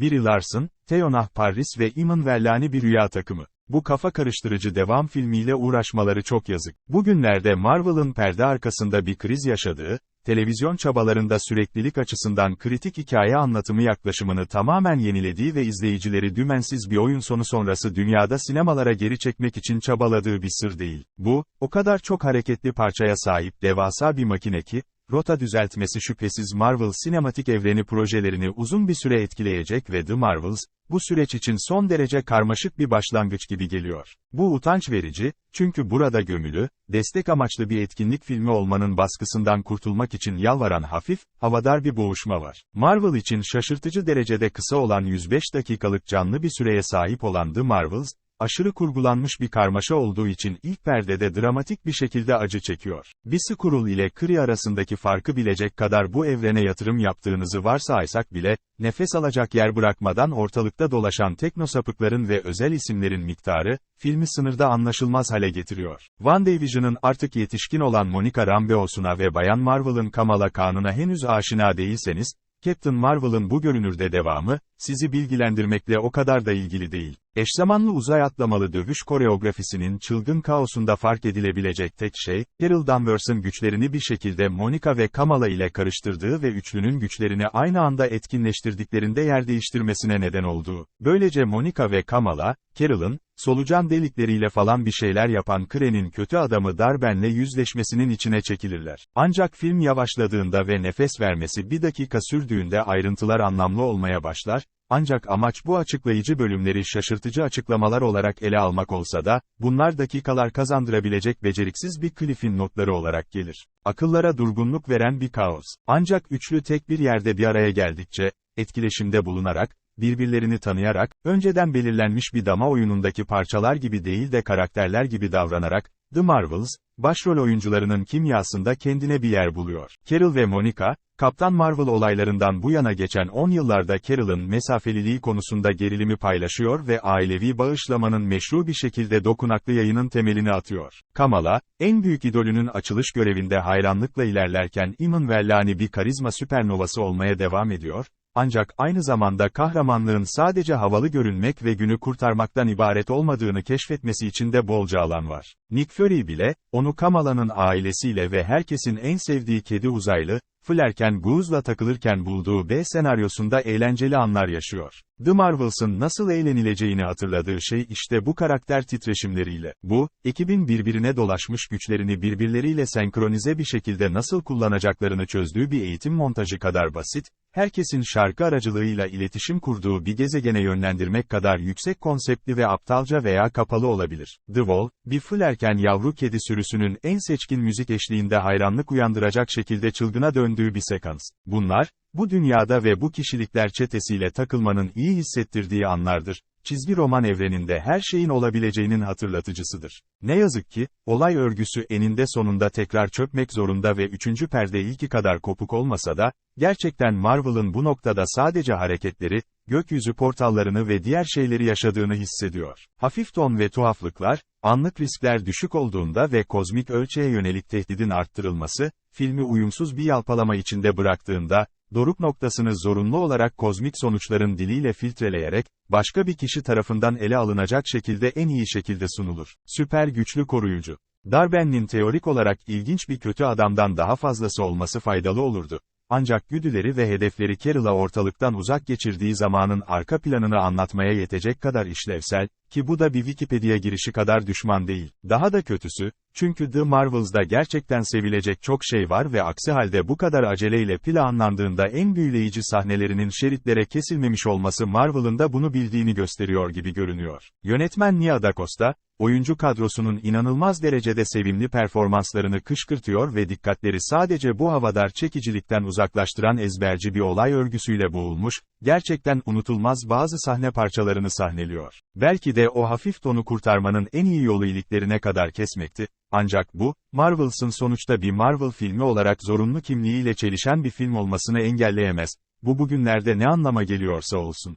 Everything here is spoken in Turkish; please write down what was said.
Brie Larson, Theonah Parris ve Iman Vellani bir rüya takımı. Bu kafa karıştırıcı devam filmiyle uğraşmaları çok yazık. Bugünlerde Marvel'ın perde arkasında bir kriz yaşadığı, televizyon çabalarında süreklilik açısından kritik hikaye anlatımı yaklaşımını tamamen yenilediği ve izleyicileri dümensiz bir oyun sonu sonrası dünyada sinemalara geri çekmek için çabaladığı bir sır değil. Bu, o kadar çok hareketli parçaya sahip devasa bir makine ki, rota düzeltmesi şüphesiz Marvel sinematik evreni projelerini uzun bir süre etkileyecek ve The Marvels, bu süreç için son derece karmaşık bir başlangıç gibi geliyor. Bu utanç verici, çünkü burada gömülü, destek amaçlı bir etkinlik filmi olmanın baskısından kurtulmak için yalvaran hafif, havadar bir boğuşma var. Marvel için şaşırtıcı derecede kısa olan 105 dakikalık canlı bir süreye sahip olan The Marvels, aşırı kurgulanmış bir karmaşa olduğu için ilk perdede dramatik bir şekilde acı çekiyor. Bir Squirrel ile Kree arasındaki farkı bilecek kadar bu evrene yatırım yaptığınızı varsaysak bile, nefes alacak yer bırakmadan ortalıkta dolaşan teknosapıkların ve özel isimlerin miktarı, filmi sınırda anlaşılmaz hale getiriyor. WandaVision'ın artık yetişkin olan Monica Rambeau'suna ve Bayan Marvel'ın Kamala Khan'ına henüz aşina değilseniz, Captain Marvel'ın bu görünürde devamı, sizi bilgilendirmekle o kadar da ilgili değil. Eşzamanlı uzay atlamalı dövüş koreografisinin çılgın kaosunda fark edilebilecek tek şey, Carol Danvers'ın güçlerini bir şekilde Monica ve Kamala ile karıştırdığı ve üçlünün güçlerini aynı anda etkinleştirdiklerinde yer değiştirmesine neden olduğu. Böylece Monica ve Kamala, Carol'ın, solucan delikleriyle falan bir şeyler yapan Kren'in kötü adamı Darben'le yüzleşmesinin içine çekilirler. Ancak film yavaşladığında ve nefes vermesi bir dakika sürdüğünde ayrıntılar anlamlı olmaya başlar, ancak amaç bu açıklayıcı bölümleri şaşırtıcı açıklamalar olarak ele almak olsa da, bunlar dakikalar kazandırabilecek beceriksiz bir Cliff'in notları olarak gelir. Akıllara durgunluk veren bir kaos. Ancak üçlü tek bir yerde bir araya geldikçe, etkileşimde bulunarak, birbirlerini tanıyarak, önceden belirlenmiş bir dama oyunundaki parçalar gibi değil de karakterler gibi davranarak, The Marvels, başrol oyuncularının kimyasında kendine bir yer buluyor. Carol ve Monica, Kaptan Marvel olaylarından bu yana geçen 10 yıllarda Carol'ın mesafeliliği konusunda gerilimi paylaşıyor ve ailevi bağışlamanın meşru bir şekilde dokunaklı yayının temelini atıyor. Kamala, en büyük idolünün açılış görevinde hayranlıkla ilerlerken Iman Vellani bir karizma süpernovası olmaya devam ediyor, ancak aynı zamanda kahramanlığın sadece havalı görünmek ve günü kurtarmaktan ibaret olmadığını keşfetmesi için de bolca alan var. Nick Fury bile, onu Kamala'nın ailesiyle ve herkesin en sevdiği kedi uzaylı, Flerken Goose'la takılırken bulduğu B senaryosunda eğlenceli anlar yaşıyor. The Marvels'ın nasıl eğlenileceğini hatırladığı şey işte bu karakter titreşimleriyle. Bu, ekibin birbirine dolaşmış güçlerini birbirleriyle senkronize bir şekilde nasıl kullanacaklarını çözdüğü bir eğitim montajı kadar basit, herkesin şarkı aracılığıyla iletişim kurduğu bir gezegene yönlendirmek kadar yüksek konseptli ve aptalca veya kapalı olabilir. The Wall, bir flerken yavru kedi sürüsünün en seçkin müzik eşliğinde hayranlık uyandıracak şekilde çılgına döndüğü bir sekans. Bunlar, bu dünyada ve bu kişilikler çetesiyle takılmanın iyi hissettirdiği anlardır. Çizgi roman evreninde her şeyin olabileceğinin hatırlatıcısıdır. Ne yazık ki, olay örgüsü eninde sonunda tekrar çökmek zorunda ve üçüncü perde ilki kadar kopuk olmasa da, gerçekten Marvel'ın bu noktada sadece hareketleri, gökyüzü portallarını ve diğer şeyleri yaşadığını hissediyor. Hafif ton ve tuhaflıklar, anlık riskler düşük olduğunda ve kozmik ölçeğe yönelik tehdidin arttırılması, filmi uyumsuz bir yalpalama içinde bıraktığında, doruk noktasını zorunlu olarak kozmik sonuçların diliyle filtreleyerek, başka bir kişi tarafından ele alınacak şekilde en iyi şekilde sunulur. Süper güçlü koruyucu. Darben'in teorik olarak ilginç bir kötü adamdan daha fazlası olması faydalı olurdu. Ancak güdüleri ve hedefleri Carol'a ortalıktan uzak geçirdiği zamanın arka planını anlatmaya yetecek kadar işlevsel, ki bu da bir Wikipedia girişi kadar düşman değil. Daha da kötüsü, çünkü The Marvels'da gerçekten sevilecek çok şey var ve aksi halde bu kadar aceleyle planlandığında en büyüleyici sahnelerinin şeritlere kesilmemiş olması Marvel'ın da bunu bildiğini gösteriyor gibi görünüyor. Yönetmen Nia Da Costa, oyuncu kadrosunun inanılmaz derecede sevimli performanslarını kışkırtıyor ve dikkatleri sadece bu havadar çekicilikten uzaklaştıran ezberci bir olay örgüsüyle boğulmuş, gerçekten unutulmaz bazı sahne parçalarını sahneliyor. Belki de o hafif tonu kurtarmanın en iyi yolu iliklerine kadar kesmekti, ancak bu, Marvel'sın sonuçta bir Marvel filmi olarak zorunlu kimliğiyle çelişen bir film olmasını engelleyemez. Bu bugünlerde ne anlama geliyorsa olsun.